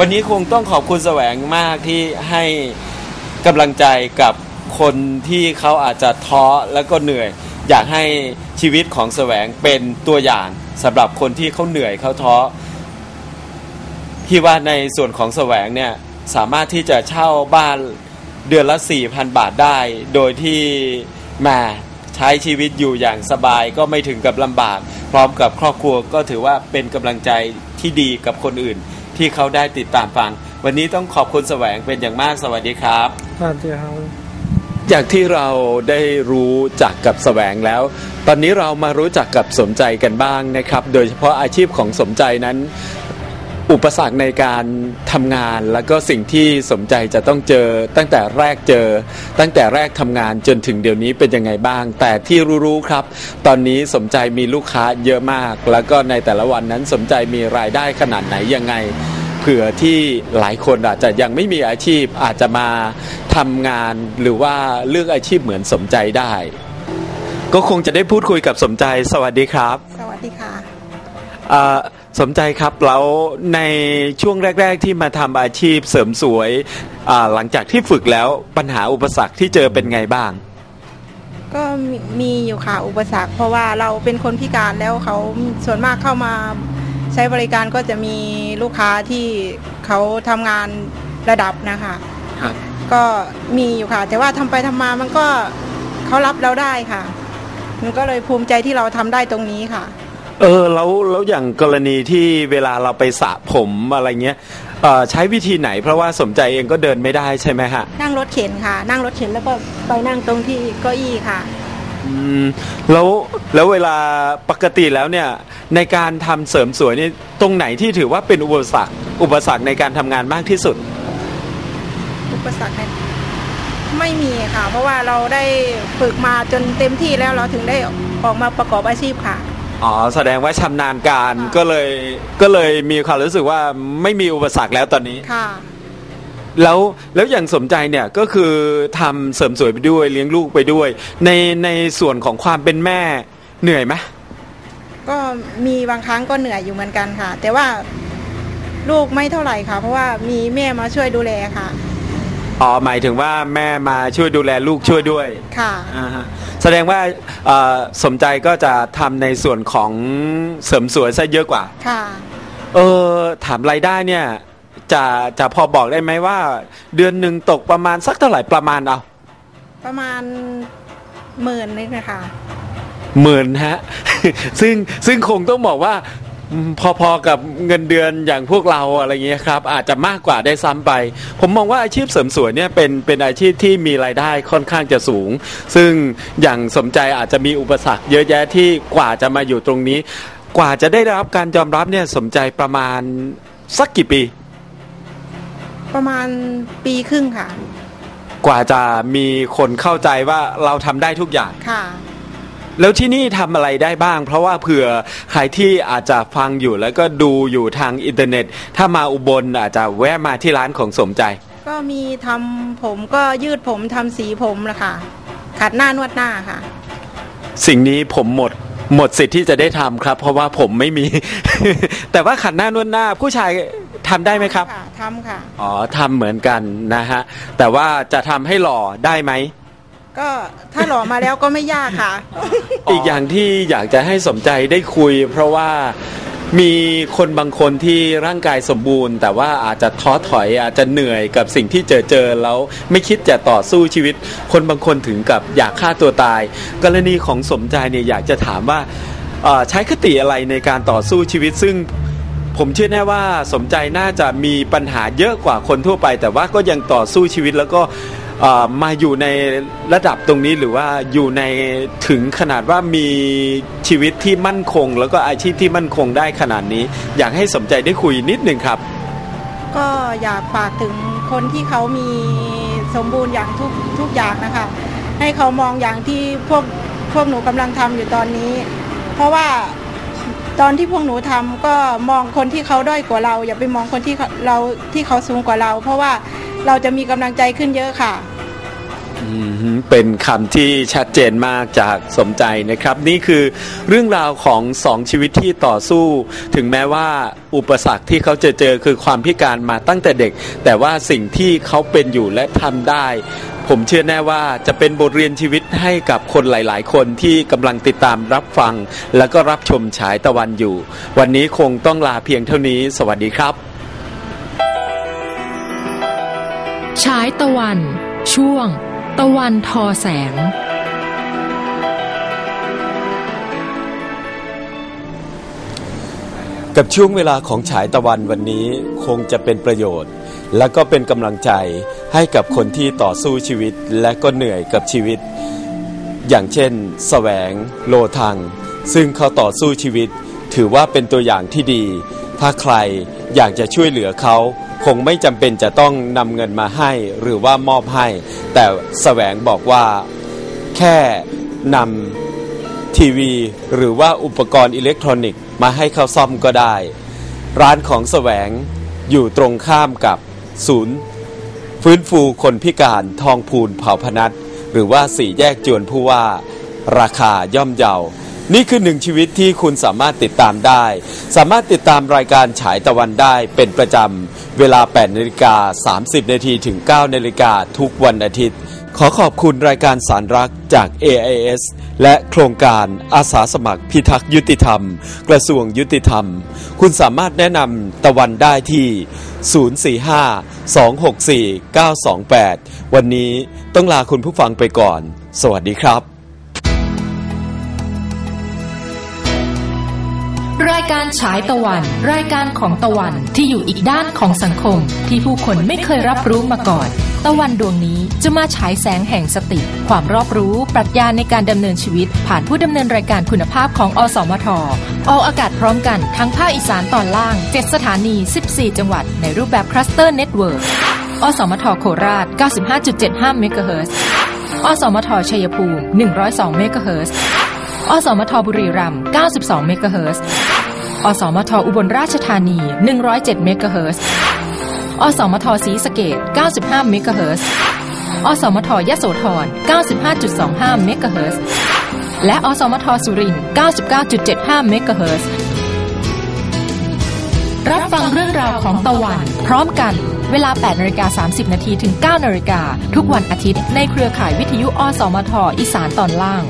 วันนี้คงต้องขอบคุณแสวงมากที่ให้กำลังใจกับคนที่เขาอาจจะท้อแล้วก็เหนื่อย อยากให้ชีวิตของแสวงเป็นตัวอย่างสำหรับคนที่เขาเหนื่อยเขาท้อพี่ว่าในส่วนของแสวงเนี่ยสามารถที่จะเช่าบ้านเดือนละ4,000 บาทได้ โดยที่แมาใช้ชีวิตอยู่อย่างสบายก็ไม่ถึงกับลำบาก พร้อมกับครอบครัวก็ถือว่าเป็นกำลังใจที่ดีกับคนอื่น ที่เขาได้ติดตามฟัง วันนี้ต้องขอบคุณแสวงเป็นอย่างมากสวัสดีครับสวัสดีครับจากที่เราได้รู้จักกับแสวงแล้ว ตอนนี้เรามารู้จักกับสมใจกันบ้างนะครับ โดยเฉพาะอาชีพของสมใจนั้น อุปสรรคในการทำงาน แล้วก็สิ่งที่สมใจจะต้องเจอ ตั้งแต่แรกเจอ ตั้งแต่แรกทำงานจนถึงเดี๋ยวนี้เป็นยังไงบ้าง แต่ที่รู้ๆครับ ตอนนี้สมใจมีลูกค้าเยอะมาก แล้วก็ในแต่ละวันนั้นสมใจมีรายได้ขนาดไหนยังไงเผื่อที่หลายคนอาจจะยังไม่มีอาชีพอาจจะมาทำงานหรือว่าเลือกอาชีพเหมือนสมใจได้ ก็คงจะได้พูดคุยกับสมใจ สวัสดีครับ สวัสดีค่ะอ่า สมใจครับแล้วในช่วงแรก ๆ ที่มาทำอาชีพเสริมสวยอ่าหลังจากที่ฝึกแล้วปัญหาอุปสรรคที่เจอเป็นไงบ้าง ก็มีมีอยู่ค่ะอุปสรรค เพราะว่าเราเป็นคนพิการแล้วเขาส่วนมากเข้ามาใช้บริการก็จะมีลูกค้าที่เขาทำงานระดับนะคะครับก็มีอยู่ค่ะ แต่ว่าทำไปทำมามันก็เขารับเราได้ค่ะ มันก็เลยภูมิใจที่เราทำได้ตรงนี้ค่ะ เออแล้วแล้วอย่างกรณีที่เวลาเราไปสระผมอะไรเงี้ยเอ่อใช้วิธีไหนเพราะว่าสมใจเองก็เดินไม่ได้ใช่ไหมฮะนั่งรถเข็นค่ะ นั่งรถเข็นแล้วก็ไปนั่งตรงที่เก้าอี้ค่ะ อืมแล้วแล้วเวลาปกติแล้วเนี่ยในการทำเสริมสวยนี่ตรงไหนที่ถือว่าเป็นอุปสรรคอุปสรรคในการทำงานมากที่สุด อุปสรรคเนี่ยไม่มีค่ะ เพราะว่าเราได้ฝึกมาจนเต็มที่แล้วเราถึงได้ออกมาประกอบอาชีพค่ะ อ๋อแสดงว่าชำนาญการค่ะก็เลยก็เลยมีความรู้สึกว่าไม่มีอุปสรรคแล้วตอนนี้ ค่ะ แล้วแล้วอย่างสมใจเนี่ยก็คือทำเสริมสวยไปด้วยเลี้ยงลูกไปด้วย ในในส่วนของความเป็นแม่เหนื่อยไหมก็มีบางครั้งก็เหนื่อยอยู่เหมือนกันค่ะ แต่ว่าลูกไม่เท่าไหร่ค่ะ เพราะว่ามีแม่มาช่วยดูแลค่ะ อ๋อหมายถึงว่าแม่มาช่วยดูแลลูกช่วยด้วยค่ะ อ่าฮะ แสดงว่าเอ่อสมใจก็จะทำในส่วนของเสริมสวยซะเยอะกว่า ค่ะ เออถามรายได้เนี่ย จะจะพอบอกได้ไหมว่า เดือนหนึ่งตกประมาณสักเท่าไหร่ประมาณเอาประมาณหมื่นนึงนะคะหมื่นฮะ ซึ่งซึ่งคงต้องบอกว่าอืม พอๆกับเงินเดือนอย่างพวกเราอะไรเงี้ยครับ อาจจะมากกว่าได้ซ้ำไป ผมมองว่าอาชีพเสริมสวยเนี่ยเป็นเป็นอาชีพที่มีรายได้ค่อนข้างจะสูง ซึ่งอย่างสมใจอาจจะมีอุปสรรคเยอะแยะที่กว่าจะมาอยู่ตรงนี้ กว่าจะได้รับการยอมรับเนี่ยสมใจประมาณสักกี่ปี ประมาณปีครึ่งค่ะ กว่าจะมีคนเข้าใจว่าเราทำได้ทุกอย่างค่ะ แล้วที่นี่ทำอะไรได้บ้าง เพราะว่าเผื่อใครที่อาจจะฟังอยู่แล้วก็ดูอยู่ทางอินเทอร์เน็ต ถ้ามาอุบลอาจจะแวะมาที่ร้านของสมใจ ก็มีทำผมก็ยืดผมทำสีผมละค่ะขัดหน้านวดหน้าค่ะ สิ่งนี้ผมหมดหมดสิทธิ์ที่จะได้ทำครับ เพราะว่าผมไม่มี แต่ว่าขัดหน้านวดหน้า ผู้ชายทำได้ไหมครับ ค่ะทำค่ะ อ๋อทำเหมือนกันนะฮะ แต่ว่าจะทำให้หล่อได้ไหม ก็ถ้าหล่อมาแล้วก็ไม่ยากค่ะ อีกอย่างที่อยากจะให้สมใจได้คุย เพราะว่ามีคนบางคนที่ร่างกายสมบูรณ์ แต่ว่าอาจจะท้อถอยอาจจะเหนื่อยกับสิ่งที่เจอเจอแล้วไม่คิดจะต่อสู้ชีวิต คนบางคนถึงกับอยากฆ่าตัวตาย กรณีของสมใจเนี่ยอยากจะถามว่าเอ่อใช้คติอะไรในการต่อสู้ชีวิตซึ่งผมเชื่อแน่ว่าสมใจน่าจะมีปัญหาเยอะกว่าคนทั่วไป แต่ว่าก็ยังต่อสู้ชีวิตแล้วก็เอ่อ มาอยู่ในระดับตรงนี้หรือว่าอยู่ในถึงขนาดว่ามีชีวิตที่มั่นคง แล้วก็อาชีพที่มั่นคงได้ขนาดนี้ อยากให้สมใจได้คุยนิดหนึ่งครับ ก็อยากฝากถึงคนที่เขามีสมบูรณ์อย่างทุกทุกอย่างนะคะ ให้เขามองอย่างที่พวกพวกหนูกำลังทำอยู่ตอนนี้ เพราะว่าตอนที่พวกหนูทำก็มองคนที่เขาด้อยกว่าเรา อย่าไปมองคนที่เขาเราที่เขาสูงกว่าเรา เพราะว่า เราจะมีกำลังใจขึ้นเยอะค่ะ เป็นคำที่ชัดเจนมากจากสมใจนะครับ นี่คือเรื่องราวของสองชีวิตที่ต่อสู้ ถึงแม้ว่าอุปสรรคที่เขาจะเจอคือความพิการมาตั้งแต่เด็ก แต่ว่าสิ่งที่เขาเป็นอยู่และทำได้ ผมเชื่อแน่ว่าจะเป็นบทเรียนชีวิตให้กับคนหลาย ๆ คนที่กำลังติดตามรับฟัง แล้วก็รับชมฉายตะวันอยู่ วันนี้คงต้องลาเพียงเท่านี้ สวัสดีครับ ฉายตะวัน ช่วง ตะวันทอแสง กับช่วงเวลาของฉายตะวันวันนี้คงจะเป็นประโยชน์ และก็เป็นกำลังใจให้กับคนที่ต่อสู้ชีวิตและก็เหนื่อยกับชีวิต อย่างเช่นแสวง โลทัง ซึ่งเขาต่อสู้ชีวิต ถือว่าเป็นตัวอย่างที่ดี ถ้าใครอยากจะช่วยเหลือเขา คงไม่จำเป็นจะต้องนำเงินมาให้หรือว่ามอบให้ แต่แสวงบอกว่าแค่นำทีวี หรือว่าอุปกรณ์อิเล็กทรอนิกส์มาให้เขาซ่อมก็ได้ ร้านของแสวงอยู่ตรงข้ามกับศูนย์ ฟื้นฟูคนพิการทองพูนเผาพนัทหรือว่าสี่แยกจวนผู้ว่า ราคาย่อมเยา นี่คือหนึ่งชีวิตที่คุณสามารถติดตามได้ สามารถติดตามรายการฉายตะวันได้เป็นประจำ เวลา 8นาฬิกา30 นาทีถึง 9นาฬิกาทุกวันอาทิตย์ ขอขอบคุณรายการสารรักจาก AIS และโครงการอาสาสมัครพิทักษ์ยุติธรรม กระทรวงยุติธรรม คุณสามารถแนะนำตะวันได้ที่ 045 264 928 วันนี้ต้องลาคุณผู้ฟังไปก่อน สวัสดีครับ การฉายตะวัน รายการของตะวันที่อยู่อีกด้านของสังคม ที่ผู้คนไม่เคยรับรู้มาก่อน ตะวันดวงนี้จะมาฉายแสงแห่งสติ ความรอบรู้ ปรัชญาในการดำเนินชีวิต ผ่านผู้ดำเนินรายการคุณภาพของอสมทออกอากาศพร้อมกันทั้งภาคอีสานตอนล่าง 7 สถานี 14 จังหวัด ในรูปแบบคลัสเตอร์เน็ตเวิร์กอสมทโคราช 95.75 เมกะเฮิรตซ์อสมทชัยภูมิ 102 เมกะเฮิรตซ์อสมทบุรีรัมย์92 เมกะเฮิรตซ์ อสมทอุบลราชธานี 107เมกะเฮิรตซ์อสมทศรีสะเกษ95เมกะเฮิรตซ์อสมทยโสธร 95.25เมกะเฮิรตซ์และอสมทสุรินทร์99.75เมกะเฮิรตซ์รับฟังเรื่องราวของตะวัน พร้อมกันเวลา 8นาฬิกา30 นาทีถึง 9นาฬิกาทุกวันอาทิตย์ในเครือข่ายวิทยุ อสมท อีสานตอนล่าง